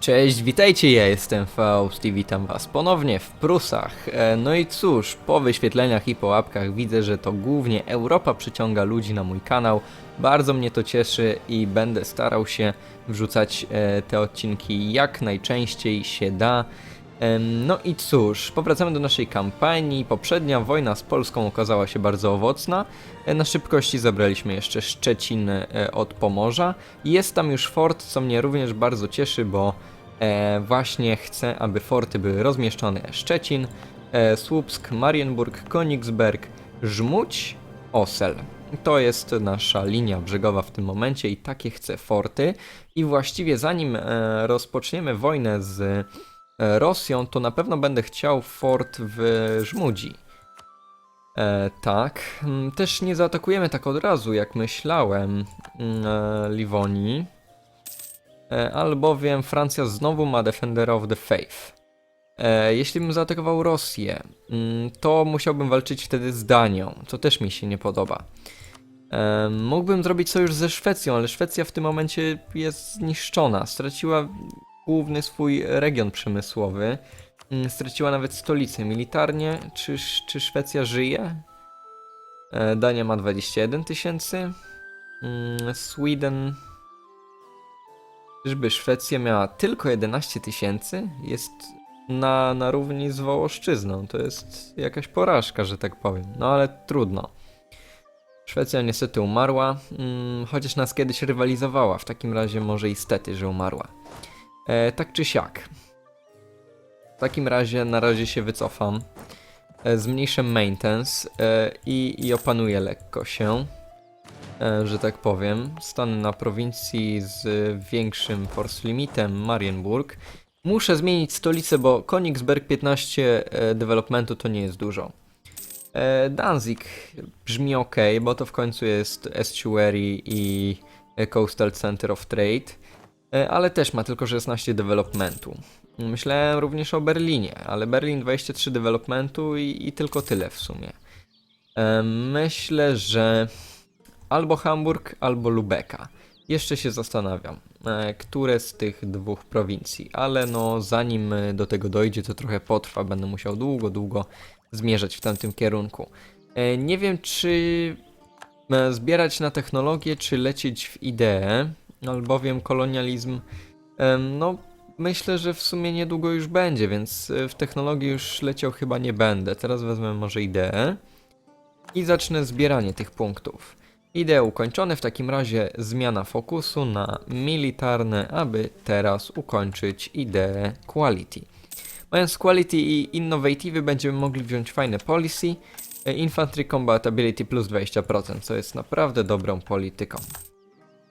Cześć, witajcie, ja jestem Faust i witam was ponownie w Prusach. E, No i cóż, po wyświetleniach i po łapkach widzę, że to głównie Europa przyciąga ludzi na mój kanał. Bardzo mnie to cieszy i będę starał się wrzucać e, te odcinki jak najczęściej się da. No i cóż, powracamy do naszej kampanii. Poprzednia wojna z Polską okazała się bardzo owocna. E, Na szybkości zabraliśmy jeszcze Szczecin e, od Pomorza. Jest tam już fort, co mnie również bardzo cieszy, bo e, właśnie chcę, aby forty były rozmieszczone Szczecin, Słupsk, Marienburg, Königsberg, Żmuć, Osel. To jest nasza linia brzegowa w tym momencie i takie chcę forty. I właściwie zanim rozpoczniemy wojnę z Rosją, to na pewno będę chciał fort w Żmudzi. E, tak. Mm, Też nie zaatakujemy tak od razu, jak myślałem, mm, e, Livonii. E, albowiem Francja znowu ma Defender of the Faith. E, jeśli bym zaatakował Rosję, mm, to musiałbym walczyć wtedy z Danią, co też mi się nie podoba. E, mógłbym zrobić sojusz ze Szwecją, ale Szwecja w tym momencie jest zniszczona. Straciła główny swój region przemysłowy. Mm, Straciła nawet stolicę militarnie. Czy, czy Szwecja żyje? E, Dania ma 21 tysięcy. Mm, Sweden. Czyżby Szwecja miała tylko 11 tysięcy? Jest na, na równi z Wołoszczyzną. To jest jakaś porażka, że tak powiem. No ale trudno. Szwecja niestety umarła, mm, chociaż nas kiedyś rywalizowała. W takim razie może i stety, że umarła. E, tak czy siak. W takim razie na razie się wycofam. E, zmniejszę maintenance e, i, i opanuję lekko się, e, że tak powiem. Stanę na prowincji z większym force limitem Marienburg. Muszę zmienić stolicę, bo Königsberg 15 e, developmentu to nie jest dużo. E, Danzig brzmi ok, bo to w końcu jest estuary i Coastal Center of Trade, ale też ma tylko 16 developmentu. Myślałem również o Berlinie, ale Berlin 23 developmentu i, i tylko tyle w sumie. E, Myślę, że albo Hamburg, albo Lubeka. Jeszcze się zastanawiam, e, które z tych dwóch prowincji, ale no zanim e, do tego dojdzie, to trochę potrwa, będę musiał długo, długo zmierzać w tamtym kierunku. E, Nie wiem, czy e, zbierać na technologię, czy lecieć w ideę, albowiem kolonializm, no myślę, że w sumie niedługo już będzie, więc e, w technologii już leciał chyba nie będę. Teraz wezmę może ideę i zacznę zbieranie tych punktów. Idea ukończone, w takim razie zmiana fokusu na militarne, aby teraz ukończyć ideę quality. Mając quality i innovative będziemy mogli wziąć fajne policy, e, infantry combat ability plus 20%, co jest naprawdę dobrą polityką.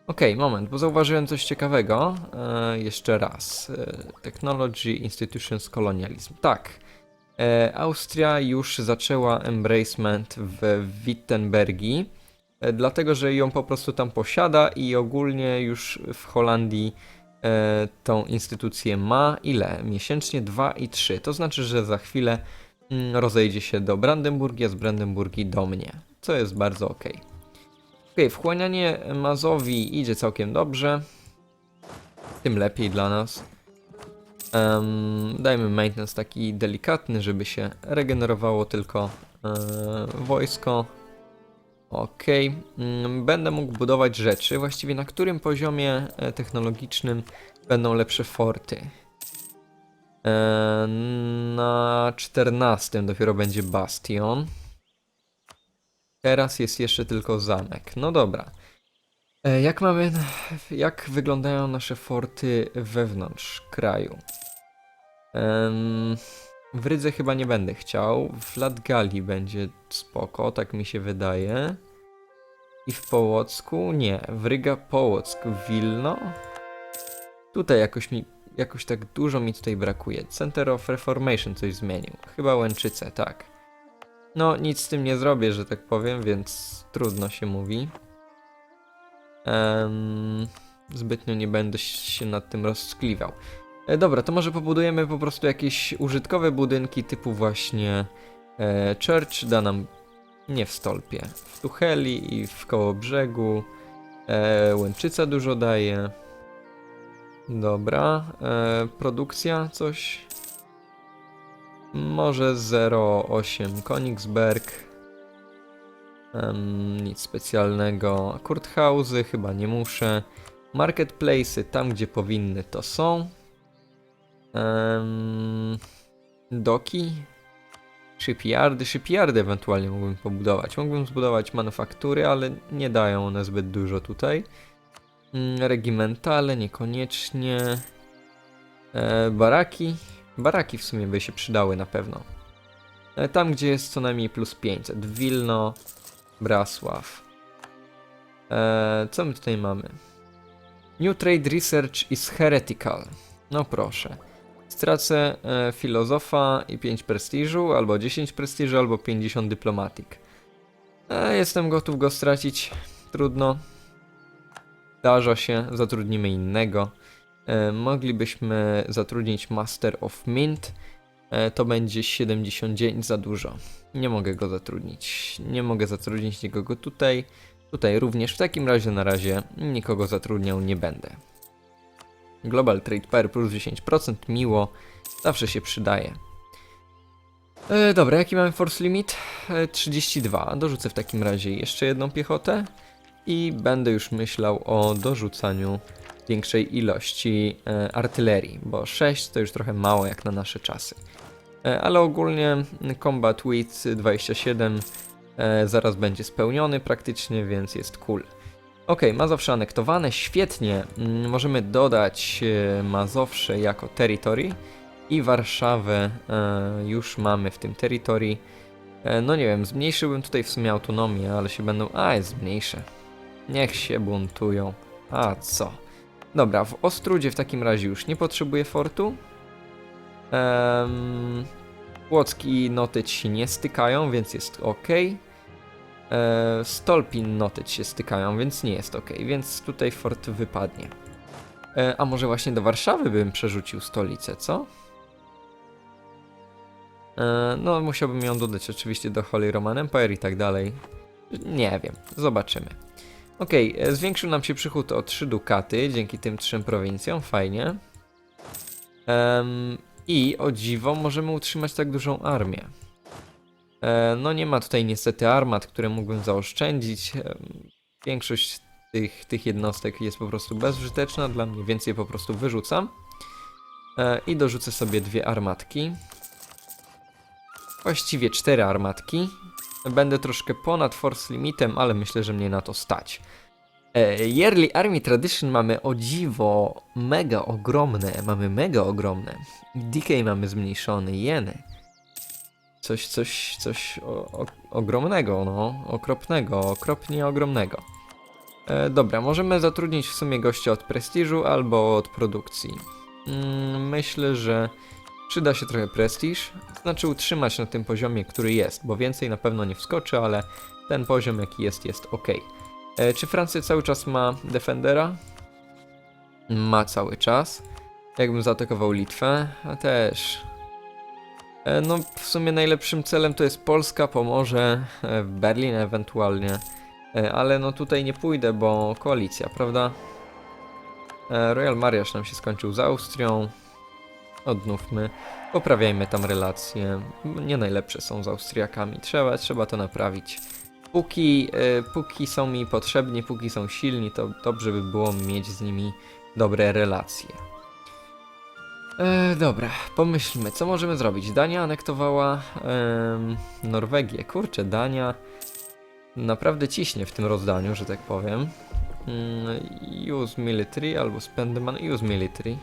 Okej, moment, bo zauważyłem coś ciekawego. E, jeszcze raz. E, technology, Institutions, Colonialism. Tak. E, Austria już zaczęła embracement w Wittenbergi, e, dlatego że ją po prostu tam posiada i ogólnie już w Holandii e, tą instytucję ma ile? Miesięcznie 2 i 3. To znaczy, że za chwilę mm, rozejdzie się do Brandenburgii, a z Brandenburgii do mnie, co jest bardzo ok. Ok, wchłanianie Mazowi idzie całkiem dobrze. Tym lepiej dla nas. Em, dajmy maintenance taki delikatny, żeby się regenerowało tylko e, wojsko. Okej, mm, będę mógł budować rzeczy. Właściwie na którym poziomie e, technologicznym będą lepsze forty? E, na 14 dopiero będzie bastion. Teraz jest jeszcze tylko zamek. No dobra. E, jak mamy. Jak wyglądają nasze forty wewnątrz kraju? Em, w Rydze chyba nie będę chciał. W Latgali będzie spoko, tak mi się wydaje. I w Połocku? Nie. W Ryga, Połock, Wilno? Tutaj jakoś mi. Jakoś tak dużo mi tutaj brakuje. Center of Reformation coś zmienił. Chyba Łęczyce, tak. No, nic z tym nie zrobię, że tak powiem, więc trudno się mówi. Em, zbytnio nie będę się nad tym rozckliwał. E, dobra, to może pobudujemy po prostu jakieś użytkowe budynki typu właśnie e, church, da nam nie w stolpie, w Tucheli i w koło brzegu. E, Łęczyca dużo daje. Dobra. E, produkcja, coś. Może 0,8 Konigsberg. Em, nic specjalnego. Kurthauzy chyba nie muszę. Marketplace'y tam, gdzie powinny, to są. Em, doki. Shipyardy. Shipyardy ewentualnie mógłbym pobudować. Mógłbym zbudować manufaktury, ale nie dają one zbyt dużo tutaj. Mm, Regimentale niekoniecznie. E, baraki. Baraki w sumie by się przydały na pewno. Tam, gdzie jest co najmniej plus 500. Wilno, Brasław. E, co my tutaj mamy? New Trade Research is heretical. No proszę. Stracę e, filozofa i 5 prestiżu, albo 10 prestiżu, albo 50 dyplomatic. E, jestem gotów go stracić. Trudno. Zdarza się, zatrudnimy innego. E, moglibyśmy zatrudnić Master of Mint. E, to będzie 79 za dużo. Nie mogę go zatrudnić. Nie mogę zatrudnić nikogo tutaj. Tutaj również. W takim razie na razie nikogo zatrudniał nie będę. Global Trade Pair plus 10%, miło, zawsze się przydaje. E, dobra, jaki mamy force limit? E, 32. Dorzucę w takim razie jeszcze jedną piechotę i będę już myślał o dorzucaniu większej ilości e, artylerii, bo 6 to już trochę mało jak na nasze czasy. E, ale ogólnie Combat Width 27 e, zaraz będzie spełniony praktycznie, więc jest cool. Ok, Mazowsze anektowane, świetnie. Mm, Możemy dodać Mazowsze jako territory i Warszawę już mamy w tym territory. E, no nie wiem, zmniejszyłbym tutaj w sumie autonomię, ale się będą... A, jest zmniejszę. Niech się buntują. A co? Dobra, w Ostrudzie w takim razie już nie potrzebuję fortu. Um, Płocki i Notyć się nie stykają, więc jest ok. E, Stolpin Notyć się stykają, więc nie jest ok, więc tutaj fort wypadnie. E, a może właśnie do Warszawy bym przerzucił stolicę, co? E, no, musiałbym ją dodać oczywiście do Holy Roman Empire i tak dalej. Nie wiem, zobaczymy. Ok, e, zwiększył nam się przychód o 3 dukaty dzięki tym trzem prowincjom, fajnie. Em, I o dziwo możemy utrzymać tak dużą armię. E, no nie ma tutaj niestety armat, które mógłbym zaoszczędzić. Em, Większość tych, tych jednostek jest po prostu bezużyteczna dla mnie, więc je po prostu wyrzucam. E, I dorzucę sobie dwie armatki. Właściwie cztery armatki. Będę troszkę ponad force limitem, ale myślę, że mnie na to stać. E, Yearly Army Tradition mamy o dziwo mega ogromne, mamy mega ogromne. Decay mamy zmniejszony, jeny. Coś, coś, coś o, o, ogromnego, no, okropnego, okropnie ogromnego. E, dobra, możemy zatrudnić w sumie gościa od prestiżu albo od produkcji. Mm, myślę, że przyda się trochę prestiż, znaczy utrzymać na tym poziomie, który jest, bo więcej na pewno nie wskoczy, ale ten poziom jaki jest, jest ok. E, czy Francja cały czas ma Defendera? Ma cały czas. Jakbym zaatakował Litwę? A też. E, no, w sumie najlepszym celem to jest Polska, Pomorze, e, Berlin ewentualnie. E, ale no tutaj nie pójdę, bo koalicja, prawda? E, Royal Mariaż nam się skończył z Austrią. Odnówmy. Poprawiajmy tam relacje. Nie najlepsze są z Austriakami. Trzeba, trzeba to naprawić. Póki, e, póki są mi potrzebni, póki są silni, to dobrze by było mieć z nimi dobre relacje. E, dobra, pomyślmy, co możemy zrobić. Dania anektowała Norwegię. Kurczę, Dania naprawdę ciśnie w tym rozdaniu, że tak powiem. Mm, use military albo spend money, use military.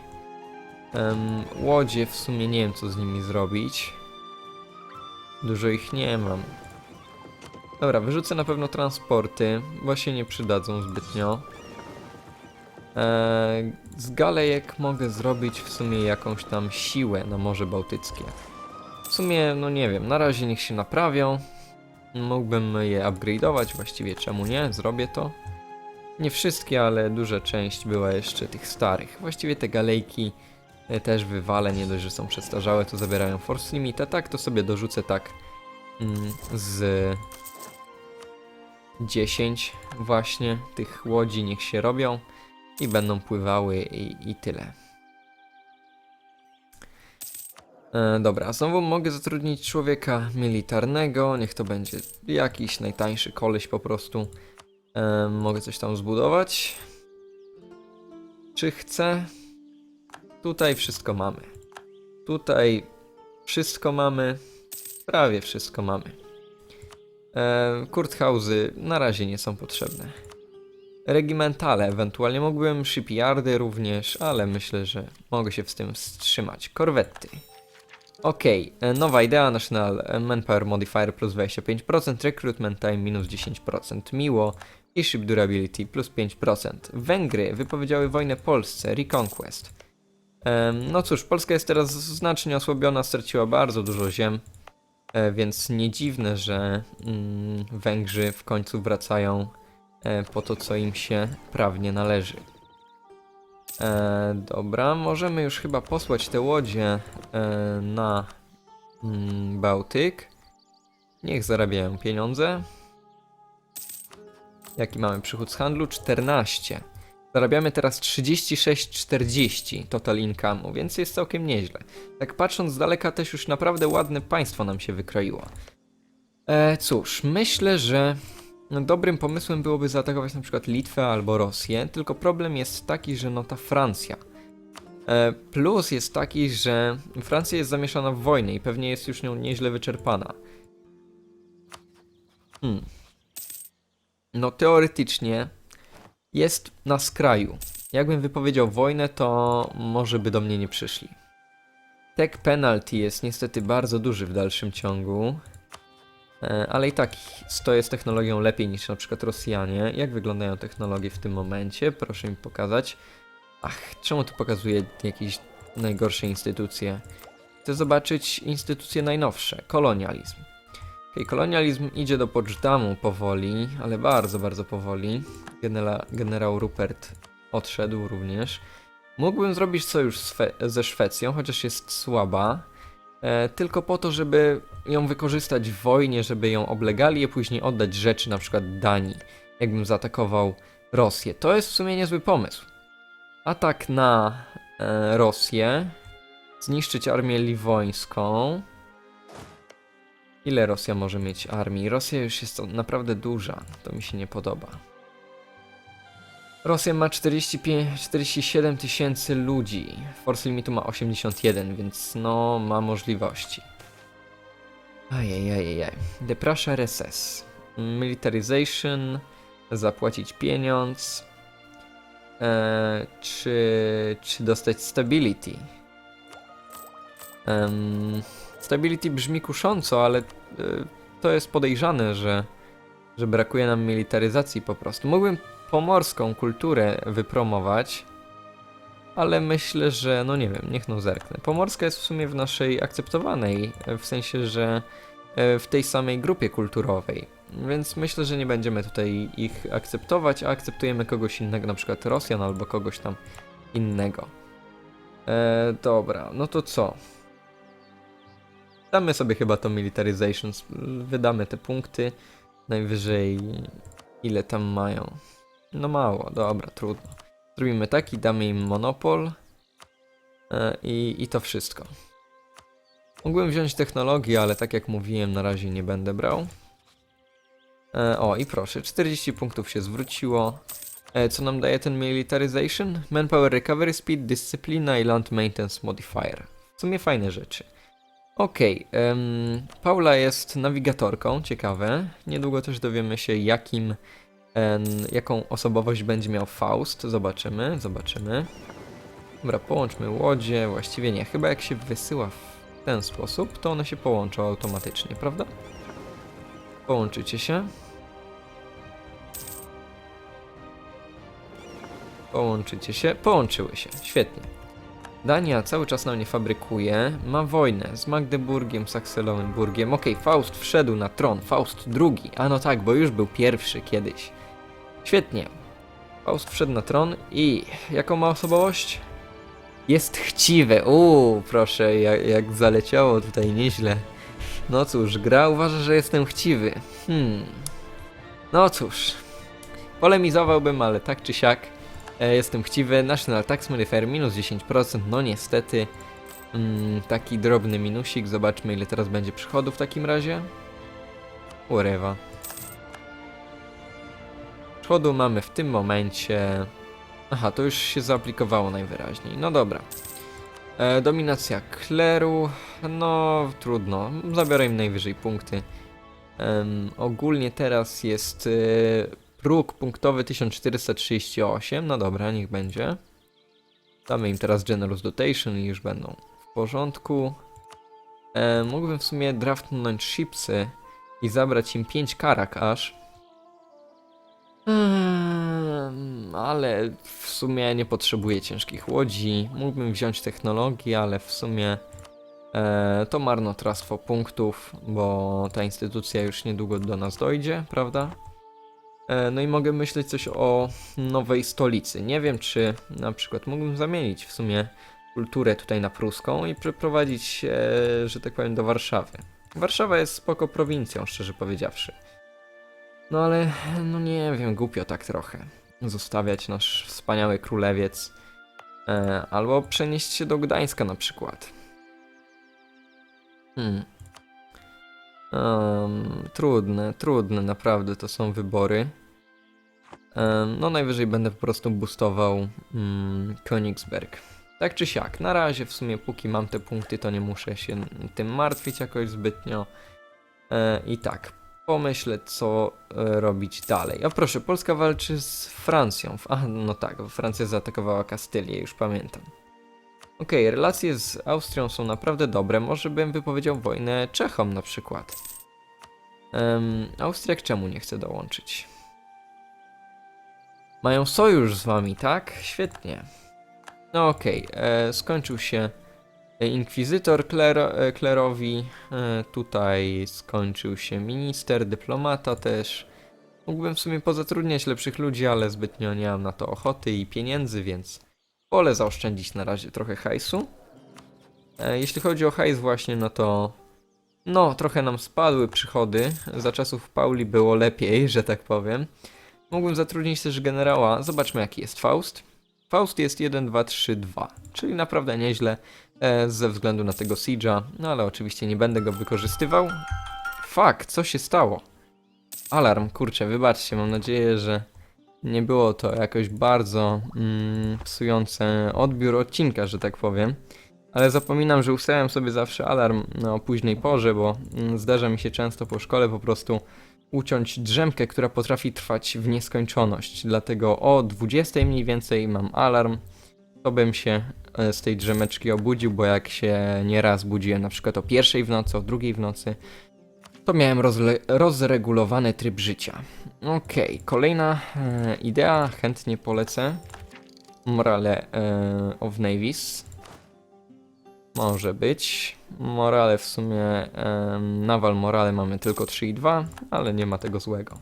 Em, łodzie w sumie nie wiem co z nimi zrobić. Dużo ich nie mam. Dobra, wyrzucę na pewno transporty, bo się nie przydadzą zbytnio. Eee, z galejek mogę zrobić w sumie jakąś tam siłę na Morze Bałtyckie. W sumie, no nie wiem, na razie niech się naprawią. Mógłbym je upgrade'ować, właściwie czemu nie, zrobię to. Nie wszystkie, ale duża część była jeszcze tych starych. Właściwie te galejki też wywalę, nie dość, że są przestarzałe, to zabierają force limit, a tak to sobie dorzucę tak mm, z 10 właśnie tych łodzi niech się robią. i będą pływały i, i tyle. E, dobra, znowu mogę zatrudnić człowieka militarnego, niech to będzie jakiś najtańszy koleś po prostu. E, mogę coś tam zbudować. Czy chcę? Tutaj wszystko mamy. Tutaj wszystko mamy. Prawie wszystko mamy. E, Kurthauzy na razie nie są potrzebne. Regimentale, ewentualnie mógłbym shipyardy również, ale myślę, że mogę się z tym wstrzymać. Korwety. Okej, e, nowa idea, National Manpower Modifier plus 25%, Recruitment Time minus 10%, miło i Ship Durability plus 5%. Węgry wypowiedziały wojnę Polsce, Reconquest. No cóż, Polska jest teraz znacznie osłabiona, straciła bardzo dużo ziem, e, więc nie dziwne, że mm, Węgrzy w końcu wracają e, po to, co im się prawnie należy. E, dobra, możemy już chyba posłać te łodzie na mm, Bałtyk. Niech zarabiają pieniądze. Jaki mamy przychód z handlu? 14. Zarabiamy teraz 36,40 total więc jest całkiem nieźle. Tak patrząc z daleka też już naprawdę ładne państwo nam się wykroiło. E, cóż, myślę, że no, dobrym pomysłem byłoby zaatakować na przykład Litwę albo Rosję, tylko problem jest taki, że no ta Francja. E, plus jest taki, że Francja jest zamieszana w wojnę i pewnie jest już nią nieźle wyczerpana. Hmm. No teoretycznie jest na skraju. Jakbym wypowiedział wojnę, to może by do mnie nie przyszli. Tech penalty jest niestety bardzo duży w dalszym ciągu. E, Ale i tak stoję z technologią lepiej niż na przykład Rosjanie. Jak wyglądają technologie w tym momencie? Proszę mi pokazać. Ach, czemu tu pokazuje jakieś najgorsze instytucje? Chcę zobaczyć instytucje najnowsze. Kolonializm. Okej, kolonializm idzie do Poczdammu powoli, ale bardzo, bardzo powoli. Genera generał Rupert odszedł również. Mógłbym zrobić sojusz ze Szwecją, chociaż jest słaba. E, tylko po to, żeby ją wykorzystać w wojnie, żeby ją oblegali i później oddać rzeczy, na przykład Danii, jakbym zaatakował Rosję. To jest w sumie niezły pomysł. Atak na e, Rosję, zniszczyć armię liwońską. Ile Rosja może mieć armii? Rosja już jest naprawdę duża, to mi się nie podoba. Rosja ma 45, 47 tysięcy ludzi. Force limitu ma 81, więc no ma możliwości. Ajajajajaj. Prussia RSS. Militarization. Zapłacić pieniądz. Eee, czy, czy dostać stability? Em, stability brzmi kusząco, ale e, to jest podejrzane, że, że brakuje nam militaryzacji po prostu. Mógłbym pomorską kulturę wypromować, ale myślę, że no nie wiem, niech no zerknę. Pomorska jest w sumie w naszej akceptowanej, w sensie, że e, w tej samej grupie kulturowej. Więc myślę, że nie będziemy tutaj ich akceptować, a akceptujemy kogoś innego, na przykład Rosjan albo kogoś tam innego. E, dobra, no to co? Damy sobie chyba to militarization, wydamy te punkty. Najwyżej ile tam mają. No mało, dobra, trudno. Zrobimy taki, damy im monopol e, i, i to wszystko. Mógłbym wziąć technologię, ale tak jak mówiłem, na razie nie będę brał. E, o, i proszę, 40 punktów się zwróciło. E, co nam daje ten militarization? Manpower Recovery Speed, Dyscyplina i Land Maintenance Modifier. W sumie fajne rzeczy. Okej, em, Paula jest nawigatorką, ciekawe. Niedługo też dowiemy się, jakim, em, jaką osobowość będzie miał Faust. Zobaczymy, zobaczymy. Dobra, połączmy łodzie. Właściwie nie, chyba jak się wysyła w ten sposób, to one się połączą automatycznie, prawda? Połączycie się. Połączycie się. Połączyły się. Świetnie. Dania cały czas nam nie fabrykuje. Ma wojnę z Magdeburgiem, Sakselowenburgiem. Okej, Faust wszedł na tron. Faust drugi. A no tak, bo już był pierwszy kiedyś. Świetnie. Faust wszedł na tron i jaką ma osobowość? Jest chciwy. Uuu, proszę, jak, jak zaleciało tutaj nieźle. No cóż, gra uważa, że jestem chciwy. Hmm. No cóż. Polemizowałbym, ale tak czy siak. E, jestem chciwy. National Tax Modifier minus 10%. No niestety. Mm, taki drobny minusik. Zobaczmy ile teraz będzie przychodów w takim razie. Urywa. Przychodu mamy w tym momencie... Aha, to już się zaaplikowało najwyraźniej. No dobra. E, dominacja kleru. No, trudno. Zabiorę im najwyżej punkty. Em, ogólnie teraz jest y, próg punktowy 1438. No dobra, niech będzie. Damy im teraz Generous Dotation i już będą w porządku. E, mógłbym w sumie draftnąć shipsy i zabrać im 5 karak aż. Ehm, ale w sumie nie potrzebuję ciężkich łodzi. Mógłbym wziąć technologię, ale w sumie e, to marnotrawstwo punktów, bo ta instytucja już niedługo do nas dojdzie, prawda? E, no i mogę myśleć coś o nowej stolicy. Nie wiem, czy na przykład mógłbym zamienić w sumie kulturę tutaj na pruską i przeprowadzić, e, że tak powiem, do Warszawy. Warszawa jest spoko prowincją, szczerze powiedziawszy. No ale, no nie wiem, głupio tak trochę. Zostawiać nasz wspaniały królewiec. E, albo przenieść się do Gdańska na przykład. Hmm. Em, trudne, trudne, naprawdę to są wybory. Em, no najwyżej będę po prostu boostował mm, Königsberg. Tak czy siak, na razie w sumie póki mam te punkty, to nie muszę się tym martwić jakoś zbytnio. E, I tak, pomyślę co e, robić dalej. O proszę, Polska walczy z Francją. A, no tak, Francja zaatakowała Kastylię, już pamiętam. Okej, relacje z Austrią są naprawdę dobre. Może bym wypowiedział wojnę Czechom na przykład. Um, Austriak czemu nie chce dołączyć? Mają sojusz z wami, tak? Świetnie. No okej, e, skończył się inkwizytor Klero, e, Klerowi. E, tutaj skończył się minister, dyplomata też. Mógłbym w sumie pozatrudniać lepszych ludzi, ale zbytnio nie mam na to ochoty i pieniędzy, więc wolę zaoszczędzić na razie trochę hajsu. E, jeśli chodzi o hajs właśnie, no to no, trochę nam spadły przychody. Za czasów Pauli było lepiej, że tak powiem. Mógłbym zatrudnić też generała. Zobaczmy jaki jest Faust. Faust jest 1, 2, 3, 2, czyli naprawdę nieźle e, ze względu na tego Siege'a, no ale oczywiście nie będę go wykorzystywał. Fuck, co się stało? Alarm, kurczę, wybaczcie, mam nadzieję, że nie było to jakoś bardzo mm, psujące odbiór odcinka, że tak powiem. Ale zapominam, że ustawiam sobie zawsze alarm o późnej porze, bo mm, zdarza mi się często po szkole po prostu uciąć drzemkę, która potrafi trwać w nieskończoność. Dlatego o 20 mniej więcej mam alarm. To bym się e, z tej drzemeczki obudził, bo jak się nieraz budziłem na przykład o pierwszej w nocy, o drugiej w nocy, to miałem rozregulowany tryb życia. Okej, kolejna e, idea, chętnie polecę. Morale e, of Navies. Może być. Morale w sumie. em, Naval Morale mamy tylko 3,2, ale nie ma tego złego.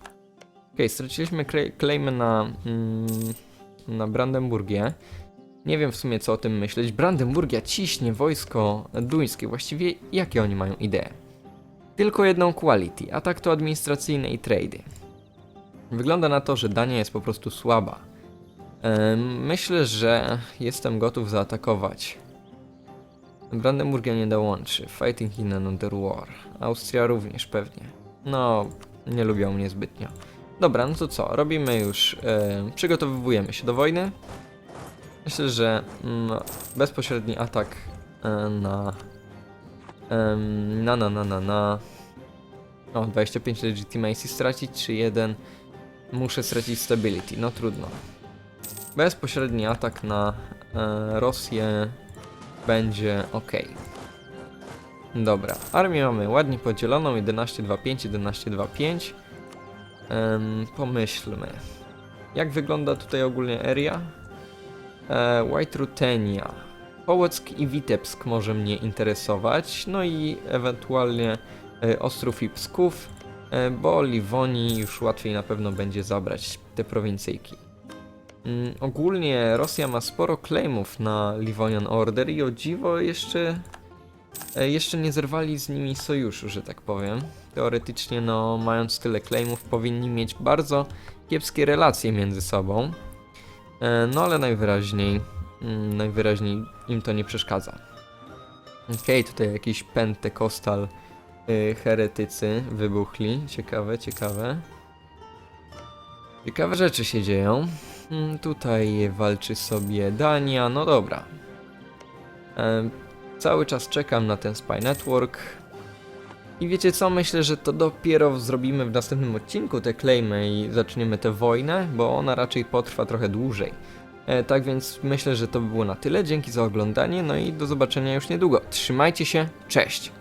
Ok, straciliśmy klej- claimy na, mm, na Brandenburgię. Nie wiem w sumie co o tym myśleć. Brandenburgia ciśnie wojsko duńskie. Właściwie jakie oni mają idee? Tylko jedną quality, a tak to administracyjne i trady. Wygląda na to, że Dania jest po prostu słaba. Myślę, że jestem gotów zaatakować. Brandenburgia nie dołączy. Fighting in another war. Austria również pewnie. No, nie lubią mnie zbytnio. Dobra, no to co? Robimy już. E, przygotowujemy się do wojny. Myślę, że mm, bezpośredni atak e, na, em, na. Na, na, na, na. O, 25 legitimacy stracić, czy jeden. Muszę stracić stability. No trudno. Bezpośredni atak na e, Rosję będzie ok. Dobra, armię mamy ładnie podzieloną 11-2-5, 11-2-5. Em, pomyślmy. Jak wygląda tutaj ogólnie area? E, White Rutenia. Połock i Witebsk może mnie interesować, no i ewentualnie e, Ostrów i Psków, e, bo Liwonii już łatwiej na pewno będzie zabrać te prowincyjki. Mm, ogólnie Rosja ma sporo claimów na Livonian Order i o dziwo jeszcze, e, jeszcze nie zerwali z nimi sojuszu, że tak powiem. Teoretycznie, no, mając tyle claimów, powinni mieć bardzo kiepskie relacje między sobą. No ale najwyraźniej, najwyraźniej im to nie przeszkadza. Okej, tutaj jakiś pentekostal y, heretycy wybuchli. Ciekawe, ciekawe. Ciekawe rzeczy się dzieją. Mm, Tutaj walczy sobie Dania, no dobra. E, cały czas czekam na ten Spy Network. I wiecie co, myślę, że to dopiero zrobimy w następnym odcinku te klejmy i zaczniemy tę wojnę, bo ona raczej potrwa trochę dłużej. E, tak więc myślę, że to by było na tyle. Dzięki za oglądanie, no i do zobaczenia już niedługo. Trzymajcie się, cześć!